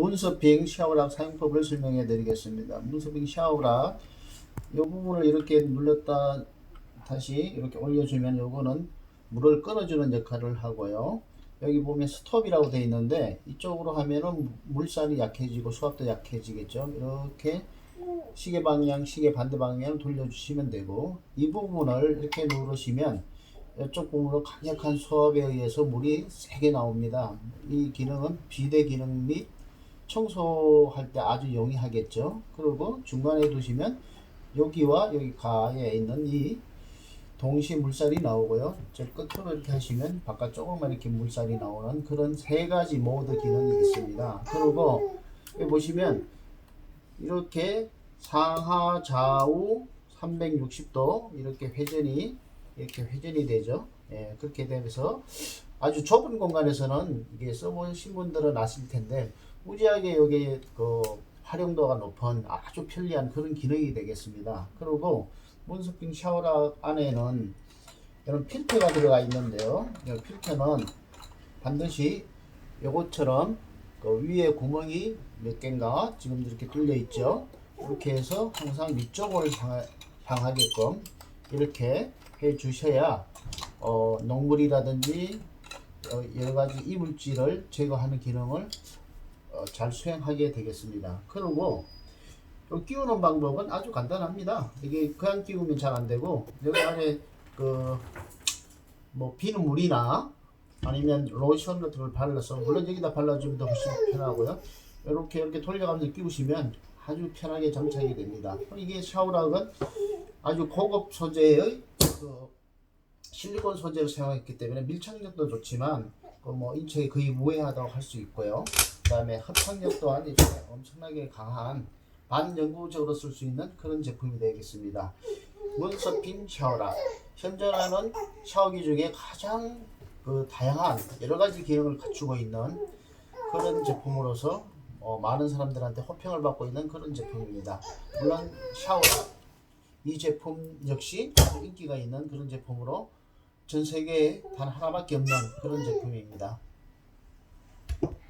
문서빙 샤워락 사용법을 설명해 드리겠습니다. 문서빙 샤워락 이 부분을 이렇게 눌렀다 다시 이렇게 올려주면 요거는 물을 끊어주는 역할을 하고요. 여기 보면 스톱이라고 되어 있는데 이쪽으로 하면은 물살이 약해지고 수압도 약해지겠죠. 이렇게 시계 방향, 시계 반대 방향 돌려주시면 되고 이 부분을 이렇게 누르시면 이쪽 부분으로 강력한 수압에 의해서 물이 세게 나옵니다. 이 기능은 비대 기능 및 청소할 때 아주 용이하겠죠. 그리고 중간에 두시면 여기와 여기 가에 있는 이 동시 물살이 나오고요. 저 끝으로 이렇게 하시면 바깥쪽으로만 이렇게 물살이 나오는 그런 세 가지 모드 기능이 있습니다. 그리고 여기 보시면 이렇게 상하 좌우 360도 이렇게 회전이 이렇게 회전이 되죠. 예, 그렇게 되면서 아주 좁은 공간에서는 이게 써보신 분들은 아실 텐데 무지하게 여기 그 활용도가 높은 아주 편리한 그런 기능이 되겠습니다. 그리고 문서빙 샤워락 안에는 이런 필터가 들어가 있는데요. 이 필터는 반드시 요것처럼 그 위에 구멍이 몇 개인가 지금 이렇게 뚫려 있죠. 이렇게 해서 항상 위쪽을 향하, 향하게끔 이렇게 해 주셔야 어, 녹물이라든지 어, 여러 가지 이물질을 제거하는 기능을 어, 잘 수행하게 되겠습니다. 그리고 요 끼우는 방법은 아주 간단합니다. 이게 그냥 끼우면 잘 안 되고 여기 안에 그 뭐 비누 물이나 아니면 로션 같은 걸 발라서 물론 여기다 발라주면 더 훨씬 편하고요. 이렇게 이렇게 돌려가면서 끼우시면 아주 편하게 장착이 됩니다. 이게 샤워락은 아주 고급 소재의 그 실리콘 소재를 사용했기 때문에 밀착력도 좋지만 그 뭐 인체에 거의 무해하다고 할 수 있고요. 그 다음에 흡착력 또한 이제 엄청나게 강한 반영구적으로 쓸 수 있는 그런 제품이 되겠습니다. 문서핀 샤워락 현존하는 샤워기 중에 가장 그 다양한 여러 가지 기능을 갖추고 있는 그런 제품으로서 어, 많은 사람들한테 호평을 받고 있는 그런 제품입니다. 물론 샤워락 이 제품 역시 인기가 있는 그런 제품으로 전 세계에 단 하나밖에 없는 그런 제품입니다.